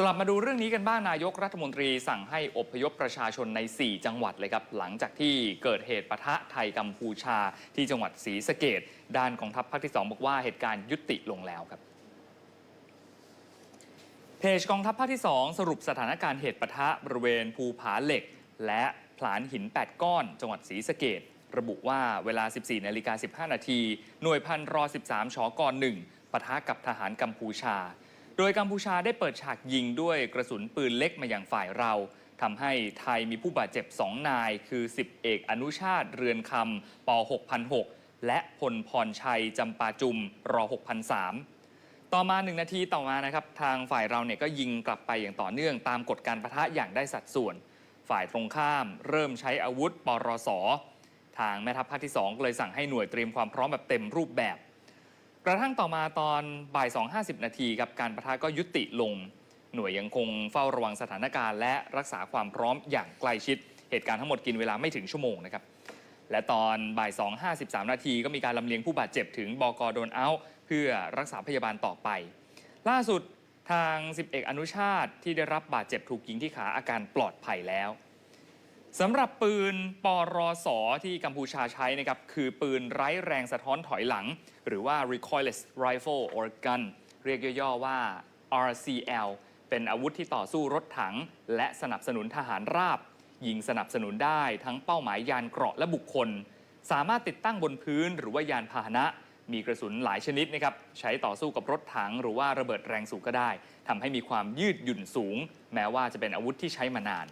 สลับมาดูเรื่องนี้กันบ้างนายกรัฐมนตรีสั่งให้อพยพประชาชนใน 4 จังหวัดเลยครับ หลังจากที่เกิดเหตุปะทะไทยกัมพูชาที่จังหวัดศรีสะเกดด้านกองทัพภาคที่ 2 บอกว่าเหตุการณ์ยุติลงแล้วครับเพจกองทัพภาคที่ 2 สรุปสถานการณ์เหตุปะทะบริเวณภูผาเหล็ก และผลานหิน 8 ก้อน จังหวัดศรีสะเกดระบุว่าเวลา 14นาฬิกา15 นาทีหน่วยพันรอ 13ชก1ปะทะกับทหารกัมพูชา โดยกัมพูชาได้เปิดฉากยิงด้วยกระสุนปืนเล็กมาอย่างฝ่ายเราทำให้ไทยมีผู้บาดเจ็บ 2 นาย คือ 10 เอกอนุชาติเรือนคำป 6006 และพลพรชัยจำปาจุมร 6003 ต่อมาหนึ่งนาทีต่อมานะครับ ทางฝ่ายเราเนี่ยก็ยิงกลับไปอย่างต่อเนื่องตามกฎการประทะอย่างได้สัดส่วน ฝ่ายตรงข้ามเริ่มใช้อาวุธปรส ทางแม่ทัพภาคที่ 2 เลยสั่งให้หน่วยเตรียมความพร้อมแบบเต็มรูปแบบ ระทั่งต่อมาตอนบ่าย2.50 นาทีครับการประทะก็ยุติลง หน่วยยังคงเฝ้าระวังสถานการณ์ และรักษาความพร้อมอย่างใกล้ชิด เหตุการณ์ทั้งหมดกินเวลาไม่ถึงชั่วโมงนะครับ และตอนบ่าย2.53 นาทีก็มีการลำเลียงผู้บาดเจ็บถึงบกโดนเอาเพื่อรักษาพยาบาลต่อไป ล่าสุดทาง 10 เอกอนุชาติที่ได้รับบาดเจ็บถูกยิงที่ขาอาการปลอดภัยแล้ว สำหรับปืนปรสที่กัมพูชาใช้นะครับคือปืนไร้แรงสะท้อนถอยหลัง หรือว่า recoilless rifle or gun เรียกย่อๆว่า RCL เป็นอาวุธที่ต่อสู้รถถัง และสนับสนุนทหารราบ ยิงสนับสนุนได้ทั้งเป้าหมายยานเกราะและบุคคล สามารถติดตั้งบนพื้นหรือว่ายานพาหนะ มีกระสุนหลายชนิดนะครับใช้ต่อสู้กับรถถัง หรือว่าระเบิดแรงสูงก็ได้ทำให้มีความยืดหยุ่นสูง แม้ว่าจะเป็นอาวุธที่ใช้มานาน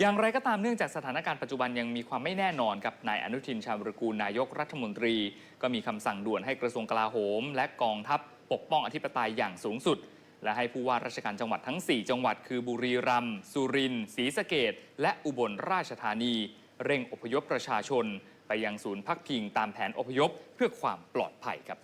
อย่างไรก็ตามเนื่องจากสถานการณ์ปัจจุบันยังมีความไม่แน่นอนกับนายอนุทินชาญวรกูลนายกรัฐมนตรี ก็มีคำสั่งด่วนให้กระทรวงกลาโหม และกองทัพปกป้องอธิปไตยอย่างสูงสุด และให้ผู้ว่าราชการจังหวัดทั้ง 4 จังหวัด คือบุรีรัมย์สุรินทร์ศรีสะเกดและอุบลราชธานี เร่งอพยพประชาชน ไปยังศูนย์พักพิงตามแผนอพยพเพื่อความปลอดภัยครับ